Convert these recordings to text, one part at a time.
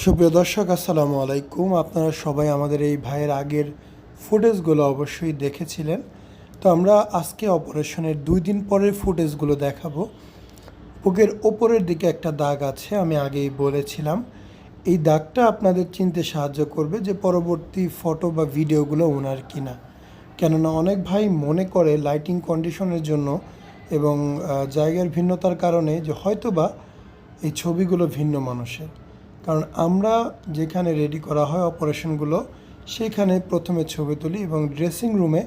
সুপ্রিয় দর্শক, আসসালামু আলাইকুম। আপনারা সবাই আমাদের এই ভাইয়ের আগের ফুটেজগুলো অবশ্যই দেখেছিলেন। তো আমরা আজকে অপারেশনের দুই দিন পরের ফুটেজগুলো দেখাবো। বুকের ওপরের দিকে একটা দাগ আছে, আমি আগেই বলেছিলাম। এই দাগটা আপনাদের চিনতে সাহায্য করবে যে পরবর্তী ফটো বা ভিডিওগুলো ওনার কিনা। কেননা অনেক ভাই মনে করে লাইটিং কন্ডিশনের জন্য এবং জায়গার ভিন্নতার কারণে যে হয়তোবা এই ছবিগুলো ভিন্ন মানুষের। কারণ আমরা যেখানে রেডি করা হয় অপারেশনগুলো সেখানে প্রথমে ছবি তুলি এবং ড্রেসিং রুমে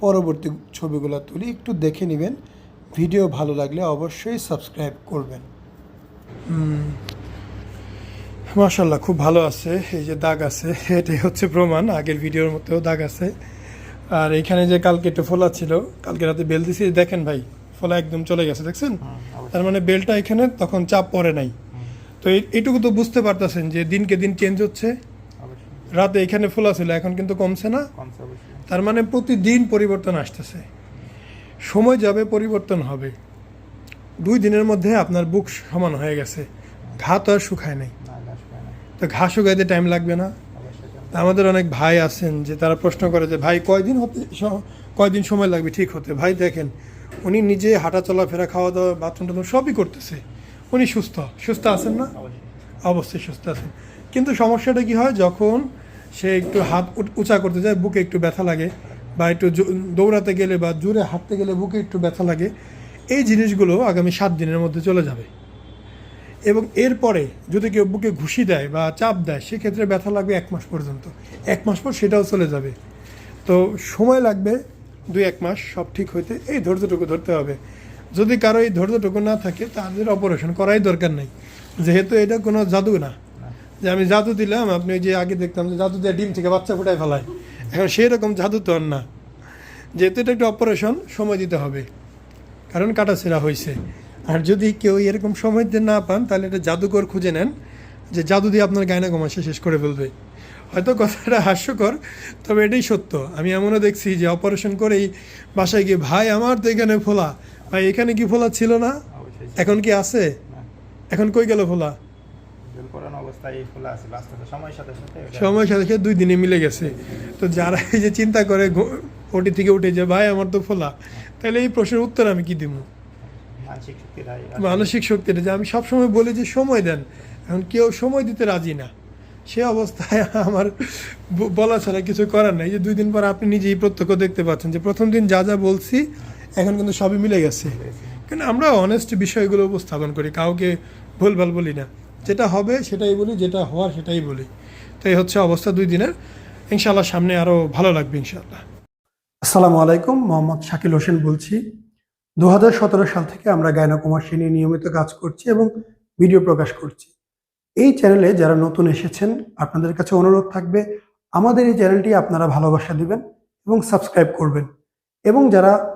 পরবর্তী ছবিগুলো তুলি। একটু দেখে নেবেন। ভিডিও ভালো লাগলে অবশ্যই সাবস্ক্রাইব করবেন। মাশাল্লাহ খুব ভালো আছে। এই যে দাগ আছে এটাই হচ্ছে প্রমাণ। আগের ভিডিওর মধ্যেও দাগ আছে। আর এখানে যে কালকে একটু ফোলা ছিল কালকে রাতে বেল দিছি। দেখেন ভাই ফোলা একদম চলে গেছে দেখছেন? তার মানে বেলটা এখানে তখন চাপ পড়ে নাই। তো এইটুকু তো বুঝতে পারতেছেন যে দিনকে দিন চেঞ্জ হচ্ছে। রাতে এখানে ফোলা ছিল এখন কিন্তু কমছে না। তার মানে প্রতিদিন পরিবর্তন আসতেছে। সময় যাবে পরিবর্তন হবে। দুই দিনের মধ্যে আপনার বুক সমান হয়ে গেছে। ঘা তো আর শুকায় নাই। তো ঘা শুকাইতে টাইম লাগবে না। আমাদের অনেক ভাই আছেন যে তারা প্রশ্ন করে যে ভাই কয়দিন হতে কয়দিন সময় লাগবে? ঠিক হতে। ভাই দেখেন উনি নিজে হাঁটা চলাফেরা খাওয়া দাওয়া বাথরুম টাথরুম সবই করতেছে। উনি সুস্থ। সুস্থ আছেন না? অবশ্যই সুস্থ আছেন। কিন্তু সমস্যাটা কি হয়? যখন সে একটু হাত উঁচা করতে যায়, বুকে একটু ব্যথা লাগে বা একটু দৌড়াতে গেলে বা জোরে হাঁটতে গেলে বুকে একটু ব্যথা লাগে, এই জিনিসগুলো আগামী সাত দিনের মধ্যে চলে যাবে। এবং এরপরে যদি কেউ বুকে ঘুষি দেয় বা চাপ দেয়, সেক্ষেত্রে ব্যথা লাগবে এক মাস পর্যন্ত। এক মাস পর সেটাও চলে যাবে। তো সময় লাগবে দুই এক মাস সব ঠিক হইতে। এই ধৈর্যটুকু ধরতে হবে। যদি কারও এই ধৈর্যটুকু না থাকে, তাদের অপারেশন করাই দরকার নেই। যেহেতু এটা কোনো জাদু না। যে আমি জাদু দিলাম, আপনি ওই যে আগে দেখতাম যে জাদু দিয়ে ডিম থেকে বাচ্চা ফুটায় ফেলায়। এখন সেই রকম জাদু তো আর না। যেহেতু এটা একটা অপারেশন সময় দিতে হবে। কারণ কাটাছেঁড়া হয়েছে। আর যদি কেউ এরকম সময় দিতে না পান, তাহলে এটা জাদুকর খুঁজে নেন, যে জাদু দিয়ে আপনার গায়না কমাসে শেষ করে ফেলবে। হয়তো কথাটা হাস্যকর, তবে এটাই সত্য। আমি এমনও দেখছি যে অপারেশন করেই বাসায় গিয়ে, ভাই, আমার তো এখানে ফোলা। ভাই এখানে কি ফোলা ছিল না? এখন কি আছে? এখন কই গেল ফোলা সময়ের সাথে সাথে দুই দিনে মিলে গেছে। তো যারা এই যে চিন্তা করে ওটি থেকে উঠে যে ভাই আমার তো ফোলা তাহলে এই প্রশ্নের উত্তর আমি কি দিব? মানসিক শক্তি শক্তিটা যে আমি সবসময় বলি যে সময় দেন। এখন কেউ সময় দিতে রাজি না। সে অবস্থায় আমার বলা ছাড়া কিছু করার নাই। যে দুই দিন পর আপনি নিজেই প্রত্যক্ষ দেখতে পাচ্ছেন যে প্রথম দিন যা যা বলছি এখন কিন্তু সবই মিলে গেছে। কিন্তু আমরা অনেস্ট বিষয়গুলো উপস্থাপন করি, কাউকে ভুলভাল বলি না। যেটা হবে সেটাই বলি, যেটা হওয়ার সেটাই বলি। তো এই হচ্ছে অবস্থা দুই দিনের। ইনশাল্লাহ সামনে আরও ভালো লাগবে ইনশাল্লাহ আসসালামু আলাইকুম, মোহাম্মদ শাকিল হোসেন বলছি। দুহাজার সতেরো সাল থেকে আমরা গায়নাকুমার নিয়ে নিয়মিত কাজ করছি এবং ভিডিও প্রকাশ করছি। এই চ্যানেলে যারা নতুন এসেছেন, আপনাদের কাছে অনুরোধ থাকবে, আমাদের এই চ্যানেলটি আপনারা ভালোবাসা দিবেন এবং সাবস্ক্রাইব করবেন। এবং যারা